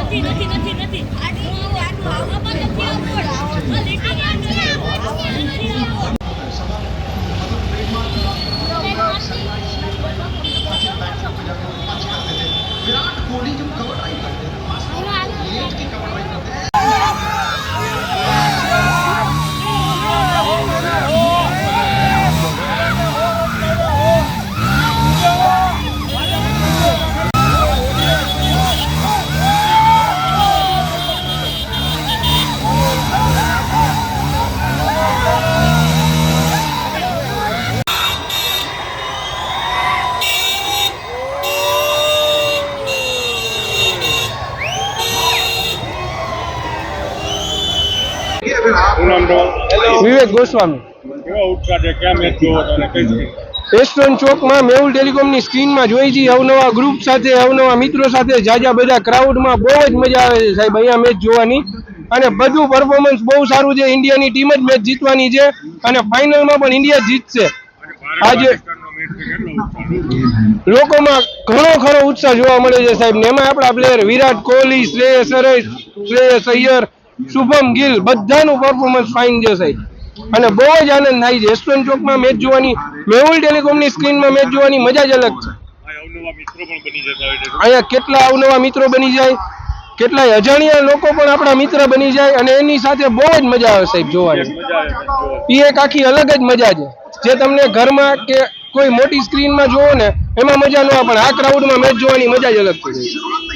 નથી નથી નથી નથી આટલું આટલું આમાં નથી આવડતું આ લીટી નથી આવડતું विराट कोहली जब कवर વિવેક ગોસ્વામી. રેસ્ટોરન્ટ ચોકમાં મેહુલ ટેલિકોમની સ્ક્રીનમાં જોઈ છીએ અવનવા ગ્રુપ સાથે અવનવા મિત્રો સાથે જાજા બધા ક્રાઉડમાં બહુ જ મજા આવે છે સાહેબ. અહીંયા મેચ જોવાની. અને બધું પરફોર્મન્સ બહુ સારું છે. ઇન્ડિયાની ટીમ જ મેચ જીતવાની છે. અને ફાઇનલમાં પણ ઇન્ડિયા જીતશે. આજે લોકોમાં ઘણો ખરો ઉત્સાહ જોવા મળે છે સાહેબ. ને એમાં આપણા પ્લેયર વિરાટ કોહલી શ્રેયસ શ્રેયસ અય્યર શુભમ ગિલ બધાનું પરફોર્મન્સ ફાઇન છે સાહેબ અને બહુ જ આનંદ થાય છે. રેસ્ટોરન્ટ ચોકમાં મેચ જોવાની મેહુલ ટેલિકોમની સ્ક્રીનમાં મેચ જોવાની મજા જ અલગ છે. અહીંયા કેટલા અવનવા મિત્રો બની જાય કેટલાય અજાણ્યા લોકો પણ આપણા મિત્ર બની જાય અને એની સાથે બહુ જ મજા આવે સાહેબ જોવાની. એ એક આખી અલગ જ મજા છે. જે તમને ઘરમાં કે કોઈ મોટી સ્ક્રીનમાં જોવો ને એમાં મજા ન આવે પણ આ ક્રાઉડમાં મેચ જોવાની મજા જ અલગ છે